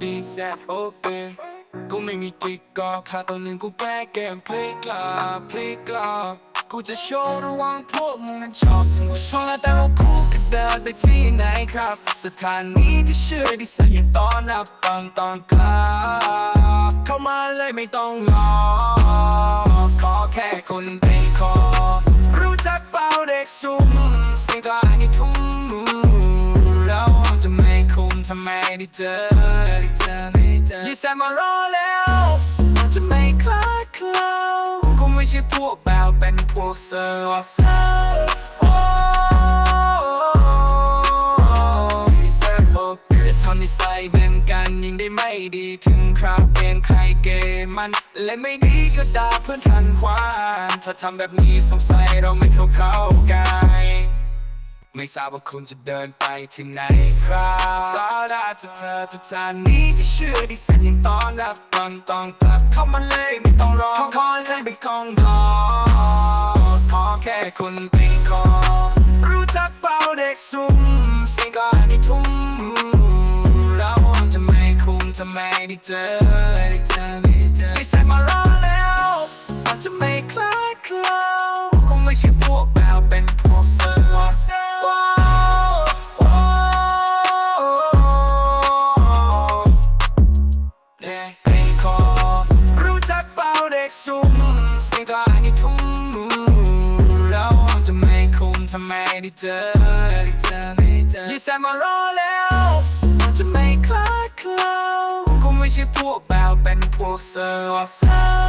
ดีแซดโอเคกูไม่มีติ๊กกอกค่าตัวหนึ่งกูแก้เกมพลิกกลับพลิกกลับกูจะโชว์ระวังพวกมึงนั้นชอบถึงกูชอบแล้วแต่ว่ากูก็เดินไปที่ไหนครับ สถานีที่เชื่อที่สัญญาต้อนรับฟังตอนกลับเข้ามาเลยไม่ต้องรอขอแค่คนเป็นคอรู้จักเป่าเด็กซุ่มสียงกลางในทุ่ง ทำไมได้เจอได้เจอได้เจอยิ่แซมมารอแล้วจะไม่คลาดเคล้ากูไม่ใช่พวกแบบเป็นพวกเซอร์เซอร์โอ้ยิ่แซมบอกเกิดทำนิสัยเป็นกันยิ่งได้ไม่ดีถึงคราวเกมใครเกมมันเล่นไม่ดีก็ด่าเพื่อนทันควันถ้าทำแบบนี้สงสัยเราไม่เข้าเข้ากัน ไม่ทราบว่าคุณจะเดินไปที่ไหนครับสาราจะเธอจะจานนี้ที่เชื่อที่สัญญาต้อนรับตอนต้องกลับเข้ามาเลยไม่ต้องรอขอขอเลยเป็นของรอขอแค่คุณเป็นคอรู้จักเป่าเด็กซุ่มสียงก็ในทุ่มแล้วจะไม่คุ้มทำไมได้เจอได้เจอได้เจอไม่ใส่มา ทำไมได้เจอได้เจอได้เจอยิ่งแซมมารอแล้วจะไม่คลาดเคล้าคงไม่ใช่พวกแบวเป็นพวกเซอร์